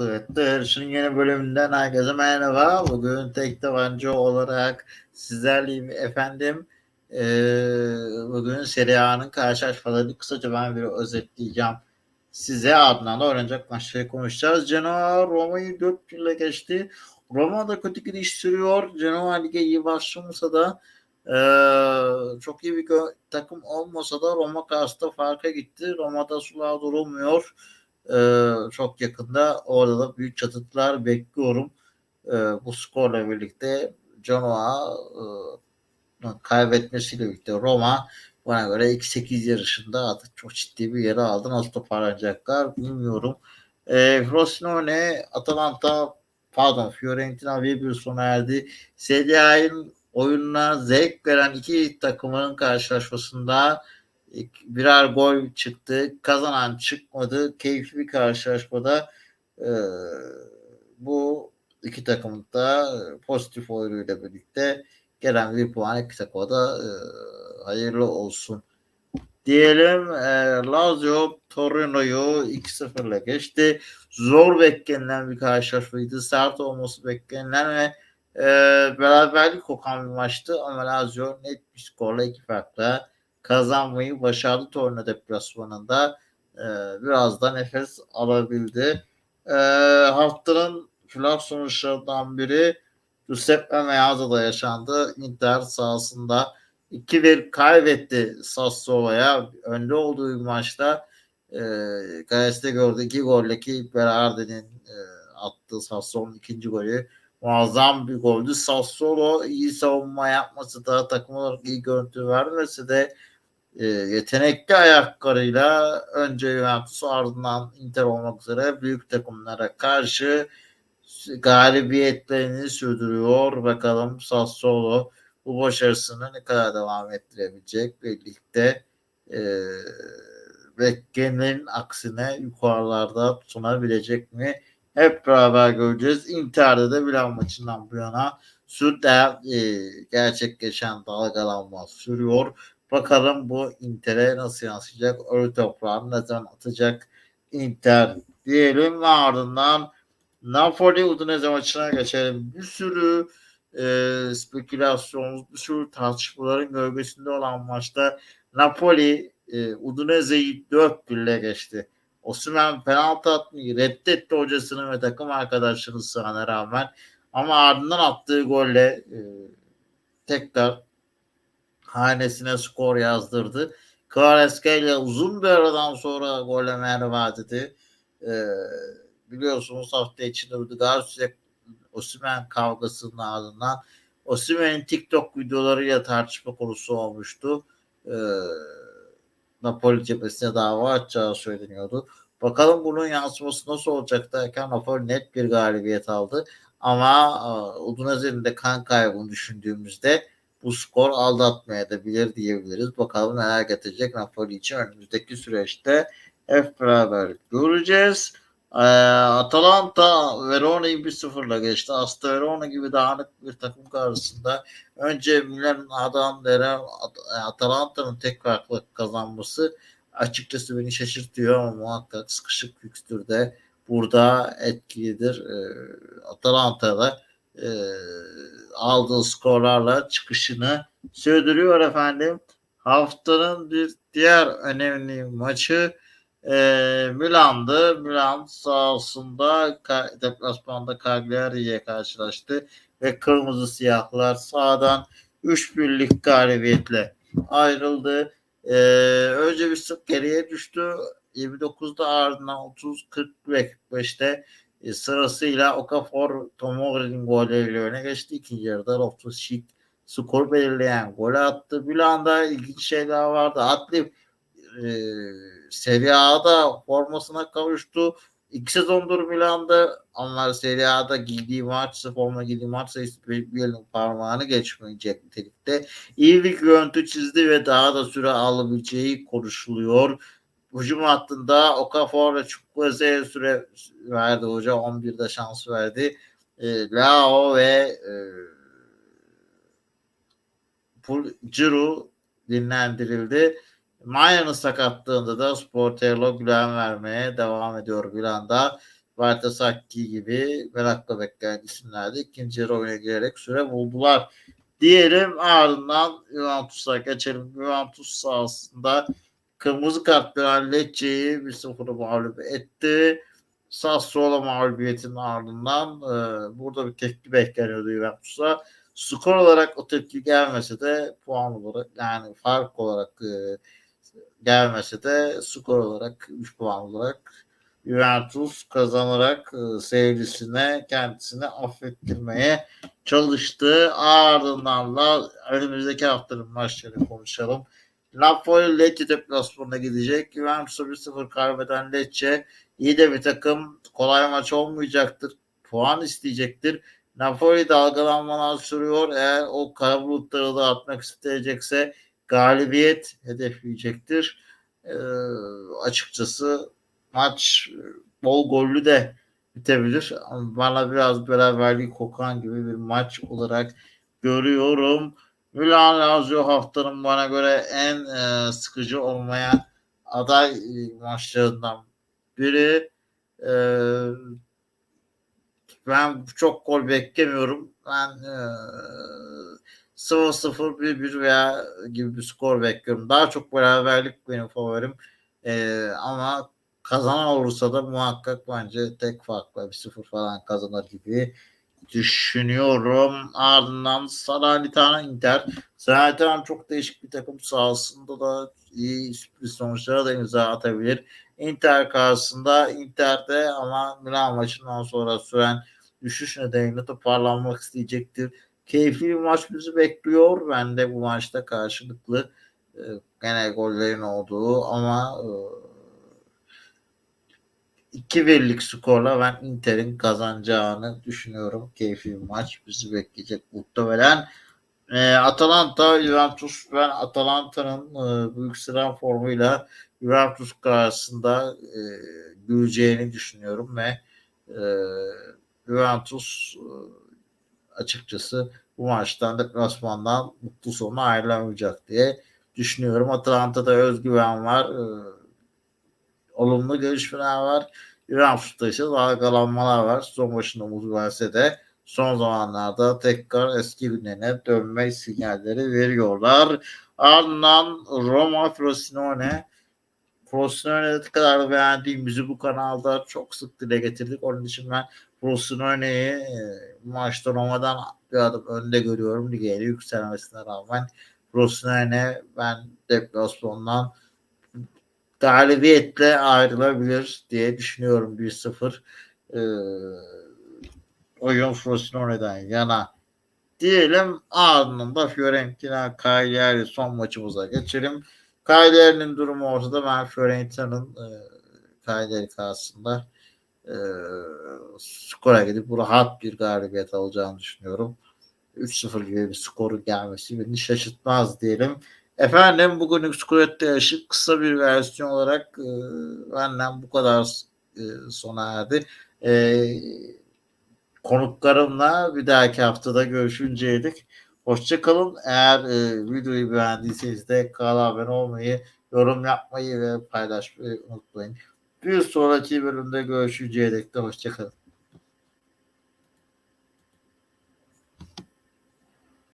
kuvvetli yarışın yeni bölümünden herkese merhaba. Bugün tek tabanca olarak sizlerleyim efendim. Ee, bugün Serie A'nın karşılaşmalarını kısaca ben bir özetleyeceğim. Size ardından da oynanacak maçları konuşacağız. Genoa Roma'yı 4 ile geçti. Roma da kötü gidiş sürüyor. Genoa lige iyi başlamasa da e, çok iyi bir takım olmasa da Roma karşısında farka gitti. Roma'da sular durulmuyor. Ee, çok yakında orada da büyük çatıklar bekliyorum. Ee, bu skorla birlikte Genoa e, kaybetmesiyle birlikte Roma bana göre 2-8 yarışında artık çok ciddi bir yere aldı. Nasıl toparlanacaklar bilmiyorum. E, Frosinone, Atalanta pardon Fiorentina bir bir sona erdi. Serie A'nın oyununa zevk veren iki takımın karşılaşmasında birer gol çıktı. Kazanan çıkmadı. Keyifli bir karşılaşmada e, bu iki takım da pozitif oyunuyla birlikte gelen bir puan iki takıma da e, hayırlı olsun. Diyelim e, Lazio Torino'yu 2-0 ile geçti. Zor beklenilen bir karşılaşmaydı. Sert olması beklenilen ve e, beraberlik kokan bir maçtı ama Lazio net bir skorla iki farkla kazanmayı başardı Torino deplasmanında. E, biraz da nefes alabildi. E, haftanın flak sonuçlarından biri Giuseppe Meazza yaşandı. Inter sahasında 2-1 kaybetti Sassuolo'ya. Önde olduğu bir maçta e, Gayes'te gördü iki golle Berardi'nin e, attığı Sassuolo'nun ikinci golü muazzam bir goldü. Sassuolo iyi savunma yapması da takım olarak iyi görüntü vermesi de e, yetenekli ayaklarıyla önce Juventus ardından Inter olmak üzere büyük takımlara karşı galibiyetlerini sürdürüyor. Bakalım Sassuolo bu başarısını ne kadar devam ettirebilecek birlikte e, beklenenin aksine yukarılarda tutunabilecek mi? Hep beraber göreceğiz. Inter'de de Milan maçından bu yana sürdü e, gerçekleşen dalgalanma sürüyor. Bakalım bu Inter'e nasıl yansıyacak? Ölü toprağını ne zaman atacak Inter diyelim ve ardından Napoli Udinese maçına geçelim. Bir sürü e, spekülasyon, bir sürü tartışmaların gölgesinde olan maçta Napoli e, Udinese'yi 4-1 ile geçti. Osimhen penaltı atmayı reddetti hocasının ve takım arkadaşlarının ısrarına rağmen ama ardından attığı golle e, tekrar hanesine skor yazdırdı. ile uzun bir aradan sonra golle merhaba dedi. Ee, biliyorsunuz hafta içinde Galatasaray Osimhen kavgasının ardından Osimhen'in TikTok videolarıyla tartışma konusu olmuştu. Ee, Napoli cephesine dava açacağı söyleniyordu. Bakalım bunun yansıması nasıl olacak derken Napoli net bir galibiyet aldı. Ama e, Udinese'nin de kan kaybını düşündüğümüzde bu skor aldatmaya da bilir diyebiliriz. Bakalım neler getirecek Napoli için önümüzdeki süreçte hep beraber göreceğiz. Ee, Atalanta Verona'yı 1-0'la geçti. Aslında Verona gibi dağınık bir takım karşısında önce Milan adam denen Atalanta'nın tek farklı kazanması açıkçası beni şaşırtıyor ama muhakkak sıkışık fikstürde burada etkilidir. Ee, Atalanta'da e, aldığı skorlarla çıkışını sürdürüyor efendim. Haftanın bir diğer önemli maçı e, Milan'dı. Milan sahasında deplasmanda Cagliari'ye karşılaştı ve kırmızı siyahlar sağdan 3 birlik galibiyetle ayrıldı. E, önce bir sık geriye düştü. 29'da ardından 30, 40 ve 45'te e, sırasıyla Okafor Tomori'nin golleriyle öne geçti. İkinci yarıda Loftus Cheek skor belirleyen gol attı. Bir anda ilginç şeyler vardı. Atli e, Serie A'da formasına kavuştu. İki sezondur Milan'da onlar Serie A'da giydiği maç, forma giydiği maç sayısı elin parmağını geçmeyecek nitelikte. İyi bir görüntü çizdi ve daha da süre alabileceği konuşuluyor hücum hattında Okafor ve Çukweze'ye süre verdi hoca. 11'de şans verdi. E, Lao ve e, dinlendirildi. Maya'nın sakatlığında da Sportello güven vermeye devam ediyor bir anda. Valter Sakki gibi merakla bekleyen isimler de ikinci yarı girerek süre buldular. Diyelim ardından Juventus'a geçelim. Juventus sahasında kırmızı kart gören Lecce'yi 1-0'a mağlup etti. Sassuolo mağlubiyetinin ardından e, burada bir tepki bekleniyordu Juventus'a. Skor olarak o tepki gelmese de puan olarak yani fark olarak e, gelmese de skor olarak 3 puan olarak Juventus kazanarak e, seyircisine kendisini affettirmeye çalıştı. Ardından da önümüzdeki haftanın maçlarını konuşalım. Napoli Lecce deplasmanına gidecek. Juventus'a 1-0 kaybeden Lecce iyi de bir takım. Kolay maç olmayacaktır. Puan isteyecektir. Napoli dalgalanmalar sürüyor. Eğer o kara bulutları da atmak isteyecekse galibiyet hedefleyecektir. Ee, açıkçası maç bol gollü de bitebilir. Bana biraz beraberliği kokan gibi bir maç olarak görüyorum. Lazio haftanın bana göre en e, sıkıcı olmaya aday e, maçlarından biri. E, ben çok gol beklemiyorum. Ben e, 0-0, 1-1 veya gibi bir skor bekliyorum. Daha çok beraberlik benim favorim. E, ama kazanan olursa da muhakkak bence tek farkla bir sıfır falan kazanır gibi düşünüyorum. Ardından Salernitana Inter. Salernitana çok değişik bir takım sahasında da iyi sürpriz sonuçlara da imza atabilir. Inter karşısında Inter'de ama Milan maçından sonra süren düşüş nedeniyle toparlanmak isteyecektir. Keyifli bir maç bizi bekliyor. Ben de bu maçta karşılıklı e, gene gollerin olduğu ama e, 2-1'lik skorla ben Inter'in kazanacağını düşünüyorum. Keyifli bir maç bizi bekleyecek muhtemelen. E, Atalanta, Juventus ben Atalanta'nın e, büyük sıra formuyla Juventus karşısında e, göreceğini düşünüyorum ve e, Juventus e, açıkçası bu maçtan deplasmandan mutlu sonu ayrılamayacak diye düşünüyorum. Atalanta'da özgüven var. E, olumlu gelişmeler var. Juventus'ta ise dalgalanmalar var. Son başında umut de son zamanlarda tekrar eski günlerine dönme sinyalleri veriyorlar. Ardından Roma Frosinone Frosinone'yi ne kadar beğendiğimizi bu kanalda çok sık dile getirdik. Onun için ben Frosinone'yi e, maçta Roma'dan bir adım önde görüyorum. Ligeye yükselmesine rağmen Frosinone ben deplasmandan galibiyetle ayrılabilir diye düşünüyorum 1-0 e, oyun Frosinone'den yana diyelim ardından da Fiorentina Cagliari son maçımıza geçelim. Cagliari'nin durumu ortada ben Fiorentina'nın e, Cagliari karşısında e, skora gidip bu rahat bir galibiyet alacağını düşünüyorum. 3-0 gibi bir skoru gelmesi beni şaşırtmaz diyelim. Efendim bugünlük Skurette yaşı kısa bir versiyon olarak e, benden bu kadar e, sona erdi. E, konuklarımla bir dahaki haftada görüşünceydik. Hoşçakalın. Eğer e, videoyu beğendiyseniz de kanala abone olmayı, yorum yapmayı ve paylaşmayı unutmayın. Bir sonraki bölümde görüşünceye dek de hoşçakalın.